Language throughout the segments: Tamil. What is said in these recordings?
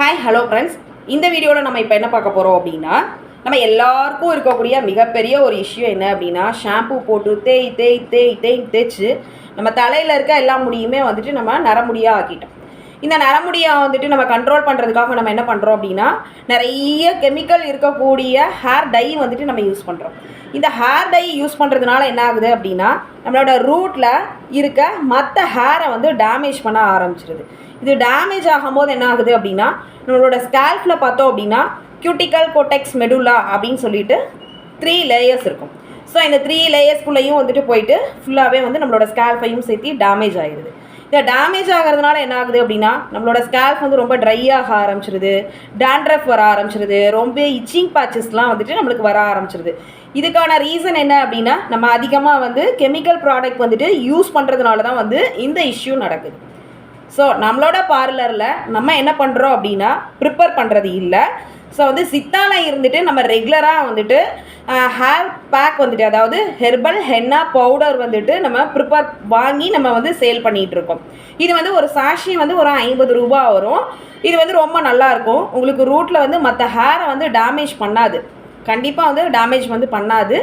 ஹாய் ஹலோ ஃப்ரெண்ட்ஸ் இந்த வீடியோவில் நம்ம இப்போ என்ன பார்க்க போகிறோம் அப்படின்னா நம்ம எல்லாருக்கும் இருக்கக்கூடிய மிகப்பெரிய ஒரு இஷ்யூ என்ன அப்படின்னா ஷாம்பு போட்டு தேய் தேய் தேய் தேய் தேய்ச்சி நம்ம தலையில் இருக்க எல்லா முடியுமே வந்துட்டு நம்ம நரமுடியாக ஆக்கிட்டோம். இந்த நரமுடியை வந்துட்டு நம்ம கண்ட்ரோல் பண்ணுறதுக்காக நம்ம என்ன பண்ணுறோம் அப்படின்னா நிறைய கெமிக்கல் இருக்கக்கூடிய ஹேர் டை வந்துட்டு நம்ம யூஸ் பண்ணுறோம் இந்த ஹேர் டை யூஸ் பண்ணுறதுனால என்ன ஆகுது அப்படின்னா நம்மளோட ரூட்டில் இருக்க மற்ற ஹேரை வந்து டேமேஜ் பண்ண ஆரம்பிச்சிருது. இது டேமேஜ் ஆகும்போது என்ன ஆகுது அப்படின்னா நம்மளோட ஸ்கேல்ஃபில் பார்த்தோம் அப்படின்னா கியூட்டிக்கல் கோட்டெக்ஸ் மெடுலா அப்படின்னு சொல்லிட்டு த்ரீ லேயர்ஸ் இருக்கும். ஸோ இந்த த்ரீ லேயர்ஸ்குள்ளேயும் வந்துட்டு போயிட்டு ஃபுல்லாகவே வந்து நம்மளோட ஸ்கேல்ஃபையும் சேர்த்து டேமேஜ் ஆகிடுது இந்த டேமேஜ் ஆகிறதுனால என்ன ஆகுது அப்படின்னா நம்மளோட ஸ்கேல்ஃப் வந்து ரொம்ப ட்ரை ஆக ஆரம்பிச்சிருது. டேண்ட்ரஃப் வர ஆரம்பிச்சிருது. ரொம்ப இச்சிங் பேச்சஸ்லாம் வந்துட்டு நம்மளுக்கு வர ஆரம்பிச்சிருது. இதுக்கான ரீசன் என்ன அப்படின்னா நம்ம அதிகமாக வந்து கெமிக்கல் ப்ராடக்ட் வந்துட்டு யூஸ் பண்ணுறதுனால தான் வந்து இந்த இஷ்யூ நடக்குது. ஸோ நம்மளோட பார்லரில் நம்ம என்ன பண்ணுறோம் அப்படின்னா ப்ரிப்பேர் பண்ணுறது இல்லை. ஸோ வந்து சித்தால இருந்துட்டு நம்ம ரெகுலராக வந்துட்டு ஹேர் பேக் வந்துட்டு அதாவது ஹெர்பல் ஹென்னா பவுடர் வந்துட்டு நம்ம ப்ரிப்பேர் வாங்கி நம்ம வந்து சேல் பண்ணிகிட்டு இருக்கோம். இது வந்து ஒரு சாஷி வந்து ஒரு ஐம்பது ரூபா வரும். இது வந்து ரொம்ப நல்லாயிருக்கும் உங்களுக்கு ரூட்டில் வந்து மற்ற ஹேரை வந்து டேமேஜ் பண்ணாது. கண்டிப்பாக வந்து டேமேஜ் வந்து பண்ணாது.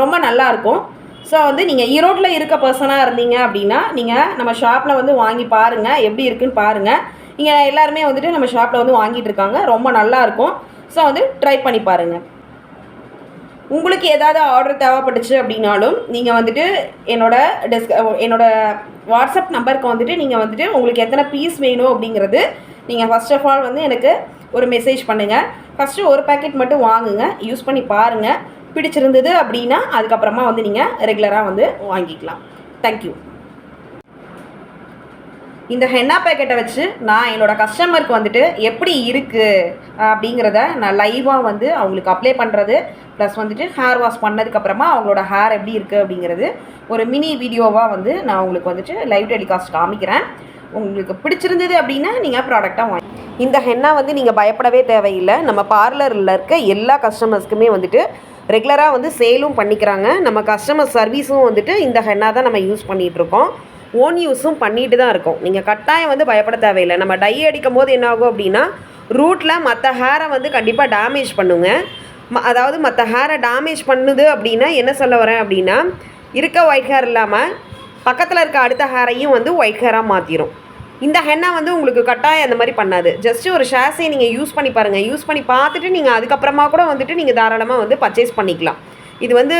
ரொம்ப நல்லாயிருக்கும் ஸோ வந்து நீங்கள் ஈரோட்டில் இருக்க பர்சனாக இருந்தீங்க அப்படின்னா நீங்கள் நம்ம ஷாப்பில் வந்து வாங்கி பாருங்கள் எப்படி இருக்குன்னு பாருங்கள் இங்கே எல்லாருமே வந்துட்டு நம்ம ஷாப்பில் வந்து வாங்கிட்டு இருக்காங்க ரொம்ப நல்லா இருக்கும். ஸோ வந்து ட்ரை பண்ணி பாருங்கள் உங்களுக்கு ஏதாவது ஆர்டர் தேவைப்பட்டுச்சு அப்படின்னாலும் நீங்கள் வந்துட்டு என்னோட டெஸ்க என்னோட வாட்ஸ்அப் நம்பருக்கு வந்துட்டு நீங்கள் வந்துட்டு உங்களுக்கு எத்தனை பீஸ் வேணும் அப்படிங்கிறது நீங்கள் ஃபஸ்ட் ஆஃப் ஆல் வந்து எனக்கு ஒரு மெசேஜ் பண்ணுங்கள் ஃபஸ்ட்டு ஒரு பேக்கெட் மட்டும் வாங்குங்க யூஸ் பண்ணி பாருங்கள் பிடிச்சிருந்தது அப்படின்னா அதுக்கப்புறமா வந்து நீங்கள் ரெகுலராக வந்து வாங்கிக்கலாம். தேங்க்யூ இந்த ஹென்னா பேக்கெட்டை வச்சு நான் என்னோடய கஸ்டமருக்கு வந்துட்டு எப்படி இருக்குது அப்படிங்கிறத நான் லைவாக வந்து அவங்களுக்கு அப்ளை பண்ணுறது ப்ளஸ் வந்துட்டு ஹேர் வாஷ் பண்ணதுக்கப்புறமா அவங்களோட ஹேர் எப்படி இருக்குது அப்படிங்கிறது ஒரு மினி வீடியோவாக வந்து நான் உங்களுக்கு வந்துட்டு லைவ் டெலிகாஸ்ட் காமிக்கிறேன். உங்களுக்கு பிடிச்சிருந்தது அப்படின்னா நீங்கள் ப்ராடக்டாக வாங்கி இந்த ஹென்னா வந்து நீங்கள் பயப்படவே தேவையில்லை. நம்ம பார்லரில் இருக்க எல்லா கஸ்டமர்ஸ்க்குமே வந்துட்டு ரெகுலராக வந்து சேலும் பண்ணிக்கிறாங்க. நம்ம கஸ்டமர் சர்வீஸும் வந்துட்டு இந்த ஹென்னா தான் நம்ம யூஸ் பண்ணிகிட்ருக்கோம் ஓன் யூஸும் பண்ணிட்டு தான் இருக்கோம். நீங்கள் கட்டாயம் வந்து பயப்பட தேவையில்லை. நம்ம டை அடிக்கும் போது என்ன ஆகும் அப்படின்னா ரூட்டில் மற்ற ஹேரை வந்து கண்டிப்பாக டேமேஜ் பண்ணுங்க. அதாவது மற்ற ஹேரை டேமேஜ் பண்ணுது அப்படின்னா என்ன சொல்ல வரேன் அப்படின்னா இருக்க ஒயிட் ஹேர் இல்லாமல் பக்கத்தில் இருக்க அடுத்த ஹேரையும் வந்து ஒயிட் ஹேராக மாற்றிடும் இந்த ஹென்னா வந்து உங்களுக்கு கட்டாயம் அந்த மாதிரி பண்ணாது. ஜஸ்ட் ஒரு ஷேஸை நீங்கள் யூஸ் பண்ணி பாருங்கள் யூஸ் பண்ணி பார்த்துட்டு நீங்கள் அதுக்கப்புறமா கூட வந்துட்டு நீங்கள் தாராளமாக வந்து பர்ச்சேஸ் பண்ணிக்கலாம். இது வந்து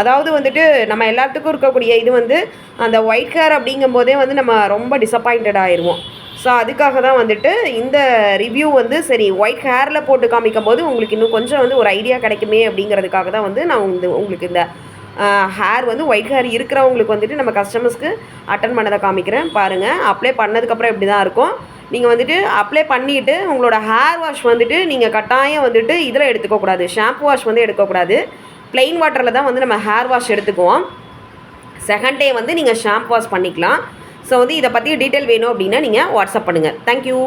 அதாவது வந்துட்டு நம்ம எல்லாத்துக்கும் இருக்கக்கூடிய இது வந்து அந்த ஒயிட் ஹேர் அப்படிங்கும் போதே வந்து நம்ம ரொம்ப டிசப்பாயிண்டட் ஆயிடுவோம் ஸோ அதுக்காக தான் வந்துட்டு இந்த ரிவ்யூ வந்து சரி ஒயிட் ஹேரில் போட்டு காமிக்கும் போது உங்களுக்கு இன்னும் கொஞ்சம் வந்து ஒரு ஐடியா கிடைக்குமே அப்படிங்கிறதுக்காக தான் வந்து நான் வந்து உங்களுக்கு இந்த ஹேர் வந்து ஒயிட் ஹேர் இருக்கிறவங்களுக்கு வந்துட்டு நம்ம கஸ்டமர்ஸ்க்கு அட்டன் பண்ணதை காமிக்கிறேன். பாருங்கள் அப்ளை பண்ணதுக்கப்புறம் இப்படி தான் இருக்கும். நீங்கள் வந்துட்டு அப்ளை பண்ணிவிட்டு உங்களோட ஹேர் வாஷ் வந்துட்டு நீங்கள் கட்டாயம் வந்துட்டு இதில் எடுத்துக்கக்கூடாது ஷாம்பு வாஷ் வந்து எடுக்கக்கூடாது ப்ளெயின் வாட்டரில் தான் வந்து நம்ம ஹேர் வாஷ் எடுத்துக்குவோம். செகண்ட் டே வந்து நீங்கள் ஷாம்பு வாஷ் பண்ணிக்கலாம். ஸோ வந்து இதை பற்றி டீட்டெயில் வேணும் அப்படின்னா நீங்கள் வாட்ஸ்அப் பண்ணுங்கள் தேங்க்யூ